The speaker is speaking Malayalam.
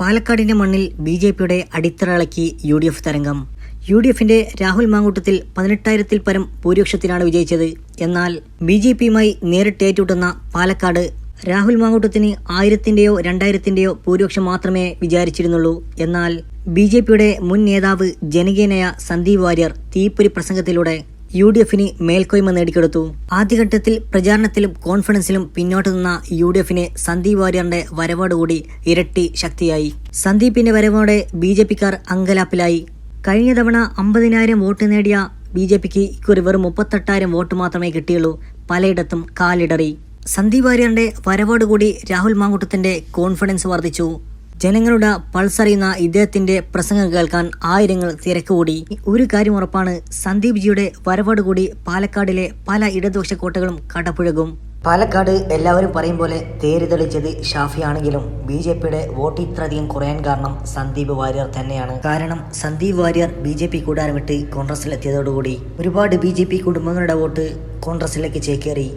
പാലക്കാടിന്റെ മണ്ണിൽ ബി ജെ പിയുടെ അടിത്തറയിളക്കി യു ഡി എഫ് തരംഗം. യു ഡി എഫിന്റെ രാഹുൽ മാങ്കൂട്ടത്തിൽ പതിനെട്ടായിരത്തിൽ പരം ഭൂരിപക്ഷത്തിനാണ് വിജയിച്ചത്. എന്നാൽ ബി ജെ പിയുമായി നേരിട്ട് ഏറ്റുമുട്ടുന്ന പാലക്കാട് രാഹുൽ മാങ്കൂട്ടത്തിന് ആയിരത്തിന്റെയോ രണ്ടായിരത്തിന്റെയോ ഭൂരിപക്ഷം മാത്രമേ വിചാരിച്ചിരുന്നുള്ളൂ. എന്നാൽ ബി ജെ പിയുടെ മുൻ നേതാവ് ജനകീയനായ സന്ദീപ് വാര്യർ തീപ്പൊരി പ്രസംഗത്തിലൂടെ യു ഡി എഫിന് മേൽക്കോയ്മ നേടിക്കൊടുത്തു. ആദ്യഘട്ടത്തിൽ പ്രചാരണത്തിലും കോൺഫിഡൻസിലും പിന്നോട്ട് നിന്ന യു ഡി എഫിന് സന്ദീപ് വാര്യറിന്റെ വരവോടുകൂടി ഇരട്ടി ശക്തിയായി. സന്ദീപിന്റെ വരവോടെ ബി ജെ പിക്കാർ അങ്കലാപ്പിലായി. കഴിഞ്ഞ തവണ അമ്പതിനായിരം വോട്ട് നേടിയ ബി ജെ പിക്ക് ഇക്കുറി വെറും മുപ്പത്തെട്ടായിരം വോട്ട് മാത്രമേ കിട്ടിയുള്ളൂ. പലയിടത്തും കാലിടറി. സന്ദീപ് വാര്യറിന്റെ വരവോടുകൂടി രാഹുൽ മാങ്കുട്ടത്തിന്റെ കോൺഫിഡൻസ് വർദ്ധിച്ചു. ജനങ്ങളുടെ പൾസറിയുന്ന ഇദ്ദേഹത്തിന്റെ പ്രസംഗം കേൾക്കാൻ ആയിരങ്ങൾ തിരക്കുകൂടി. ഒരു കാര്യം ഉറപ്പാണ് സന്ദീപ് ജിയുടെ വരവോടുകൂടി പാലക്കാടിലെ പല ഇടതുപക്ഷ കോട്ടകളും കടപുഴകും. പാലക്കാട് എല്ലാവരും പറയും പോലെ തേര് തെളിച്ചത് ഷാഫിയാണെങ്കിലും ബി ജെ പിയുടെ വോട്ട് ഇത്രയധികം കുറയാൻ കാരണം സന്ദീപ് വാര്യർ തന്നെയാണ്. കാരണം Sandeep Varier B J P കൂടാരം വിട്ട് കോൺഗ്രസിലെത്തിയതോടുകൂടി ഒരുപാട് ബി ജെ പി കുടുംബങ്ങളുടെ വോട്ട് കോൺഗ്രസിലേക്ക് ചേക്കേറി.